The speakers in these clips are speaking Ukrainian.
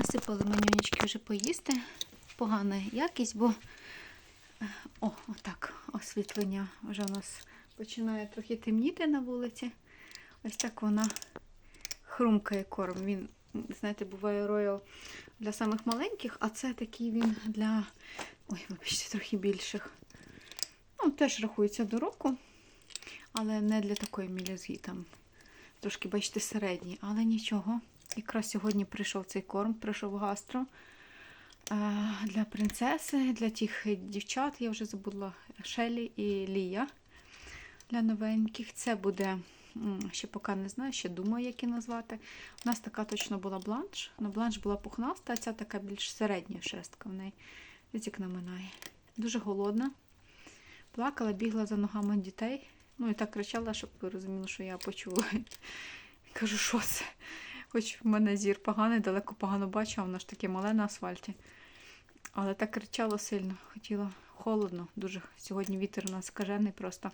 Насипали манюнечки вже поїсти. Погана якість, бо е, о, отак освітлення вже у нас починає трохи темніти на вулиці. Ось так вона хрумкає корм. Він, знаєте, буває роял для самих маленьких, а це такий він для. Ой, вибачте, трохи більших. Ну, теж рахується до року, але не для такої мілізги там. Трошки, бачите, середній, але нічого. Якраз сьогодні прийшов цей корм, прийшов гастро. Е, Для принцеси, для тих дівчат, я вже забула Шелі і Лія для новеньких. Це буде, ще поки не знаю, ще думаю, як її назвати. У нас така точно була бланш. На бланш була пухнаста, а ця така більш середня шерстка в неї. Язик наминає. Дуже голодна. Плакала, бігла за ногами дітей. Ну і так кричала, щоб ви розуміли, що я почула. Кажу, що це? Хоч в мене зір поганий, далеко погано бачу, а воно ж таке мале на асфальті. Але так кричала сильно, хотіла холодно. Дуже сьогодні вітер у нас скажений, просто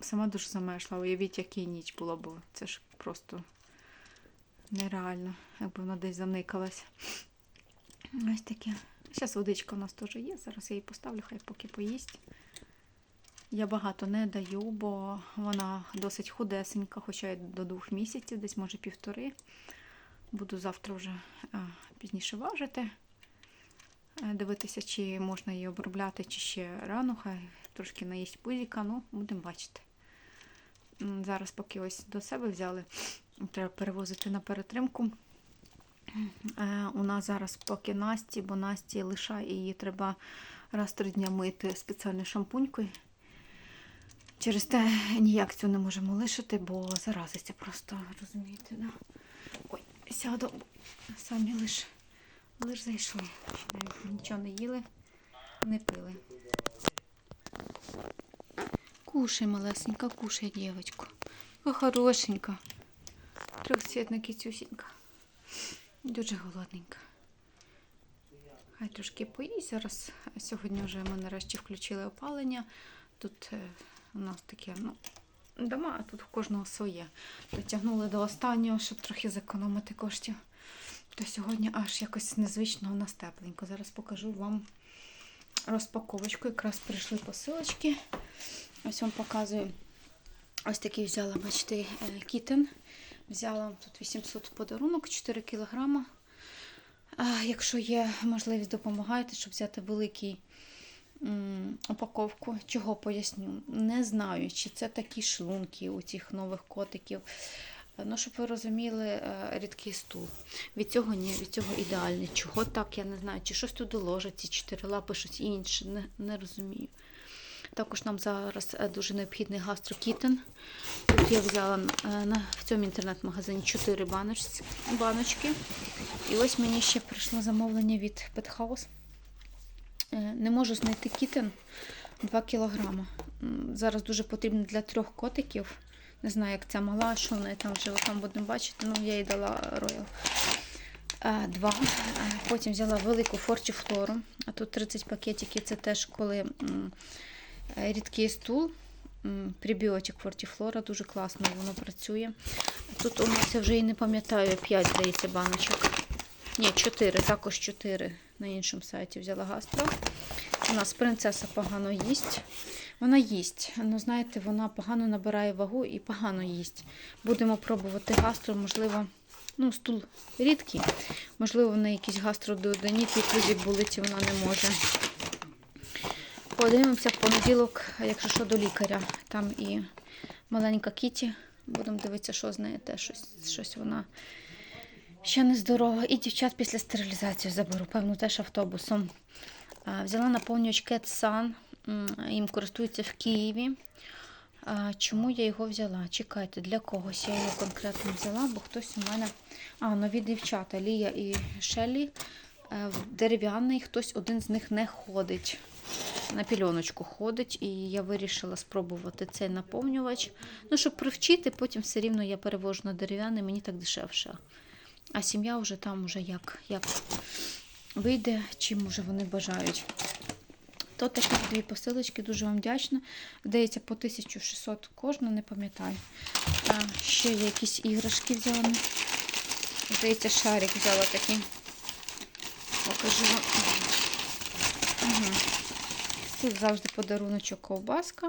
сама дуже замерзла. Уявіть, який ніч була, бо це ж просто нереально, якби вона десь заникалась. Ось таке. Зараз водичка у нас теж є. Зараз я її поставлю, хай поки поїсть. Я багато не даю, бо вона досить худесенька, хоча й до двох місяців, десь може півтори. Буду завтра вже пізніше важити, Е, дивитися, чи можна її обробляти, чи ще рано, хай трошки наїсть пузіка, ну, будемо бачити. Зараз, поки ось до себе взяли, треба перевозити на перетримку. Е, У нас зараз поки Насті, бо Насті лишає, її треба раз три дня мити спеціальною шампунькою. Через те ніяк цю не можемо лишити, бо заразиться просто, розумієте, да? Ой, сяду, самі лиш, лиш зайшли. Нічого не їли, не пили. Кушай, малесенька, кушай, дівочку. Хорошенька. Трьохцвітна кицюсінька. Дуже голодненька. Хай трошки поїсть. Зараз сьогодні вже ми нарешті включили опалення. Тут е, у нас таке, ну, дома, а тут в кожного своє. Дотягнули до останнього, щоб трохи зекономити коштів. То сьогодні аж якось незвично у нас тепленько. Зараз покажу вам розпаковочку. Якраз прийшли посилочки. Ось вам показую. Ось такий взяла, бачите, е, кітен. Взяла тут 800 подарунок, 4 кілограма. Якщо є можливість, допомагайте, щоб взяти великий упаковку. Чого поясню? Не знаю, чи це такі шлунки у цих нових котиків. Ну, щоб ви розуміли, е, рідкий стул. Від цього ні, від цього ідеальний. Чого так, я не знаю. Чи щось туди ложать, ці чотири лапи, щось інше, не, не розумію. Також нам зараз е, дуже необхідний гастрокітен. Тут я взяла е, на, в цьому інтернет-магазині 4 баночки. І ось мені ще прийшло замовлення від. Е, Не можу знайти кітен 2 кілограма. Зараз дуже потрібно для трьох котиків. Не знаю, як ця мала, що в там вже там будемо бачити. Ну, я їй дала роял. Е, Два. Е, Потім взяла велику форчифлору. А тут 30 пакетиків. Це теж коли е, рідкий стул. М, Пребіотик фортіфлора, дуже класно воно працює. Тут у нас я вже і не пам'ятаю 5, здається, баночок. Ні, 4, також 4 на іншому сайті взяла гастро. У нас принцеса погано їсть. Вона їсть. Ну, знаєте, вона погано набирає вагу і погано їсть. Будемо пробувати гастро, можливо, ну, стул рідкий. Можливо, в неї якийсь гастрододаніт, і пузик болить, і вона не може. Подивимося в понеділок, якщо що, до лікаря. Там і маленька Кіті. Будемо дивитися, що з нею те щось, щось вона ще не здорова. І дівчат після стерилізації заберу, певно, теж автобусом. Взяла наповнювач Cat Sun. Їм користуються в Києві. Чому я його взяла? Чекайте, для когось я його конкретно взяла, бо хтось у мене. А, нові дівчата Лія і Шеллі. е, Дерев'яний, хтось один з них не ходить. На пільоночку ходить, і я вирішила спробувати цей наповнювач. Ну, щоб привчити, потім все рівно я перевожу на дерев'яний, мені так дешевше. А сім'я вже там уже як, як вийде, чим уже вони бажають. То такі дві посилочки, дуже вам вдячна. Здається, по 1600 кожна, не пам'ятаю. Ще є якісь іграшки взяла. Здається, шарик взяла такий. покажу вам. Угу. Тут завжди подаруночок ковбаска.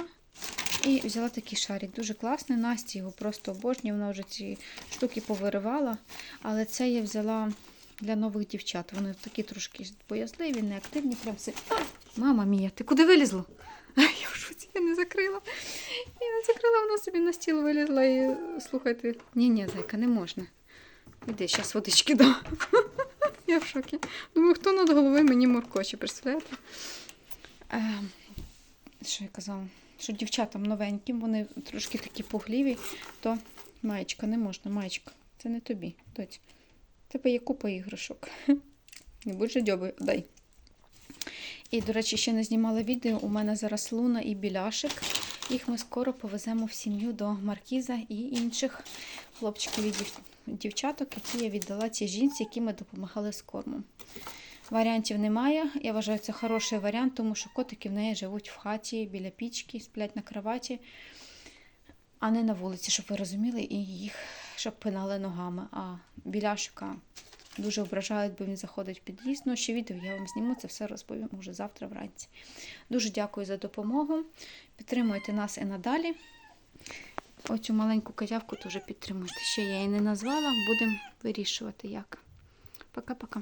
І взяла такий шарик. Дуже класний. Насті його просто обожнює. Вона вже ці штуки повиривала. Але це я взяла для нових дівчат. Вони такі трошки боязливі, неактивні. Прям все. Мама мія, ти куди вилізла? Я в шоці, я не закрила. Я не закрила, вона собі на стіл вилізла і слухайте. Ні, ні, зайка, не можна. Іди, зараз водички дам. Я в шокі. Думаю, хто над головою мені моркоче, представляєте? Е, що я казала? Що дівчатам новеньким, вони трошки такі пугливі, то маєчка не можна, маєчка. Це не тобі. Доць. Тебе є купа іграшок. Не будь же дьоби, дай. І, до речі, ще не знімала відео. У мене зараз луна і біляшик. Їх ми скоро повеземо в сім'ю до Маркіза і інших хлопчиків і дів- дівчаток, які я віддала цій жінці, які ми допомагали з кормом. Варіантів немає. Я вважаю, це хороший варіант, тому що котики в неї живуть в хаті біля пічки, сплять на кроваті, а не на вулиці, щоб ви розуміли, і їх щоб пинали ногами. А біляшика дуже ображають, бо він заходить в під'їзд. Ну, ще відео я вам зніму, це все розповім уже завтра вранці. Дуже дякую за допомогу. Підтримуйте нас і надалі. Оцю маленьку козявку теж підтримуйте. Ще я її не назвала, будемо вирішувати як. Пока-пока.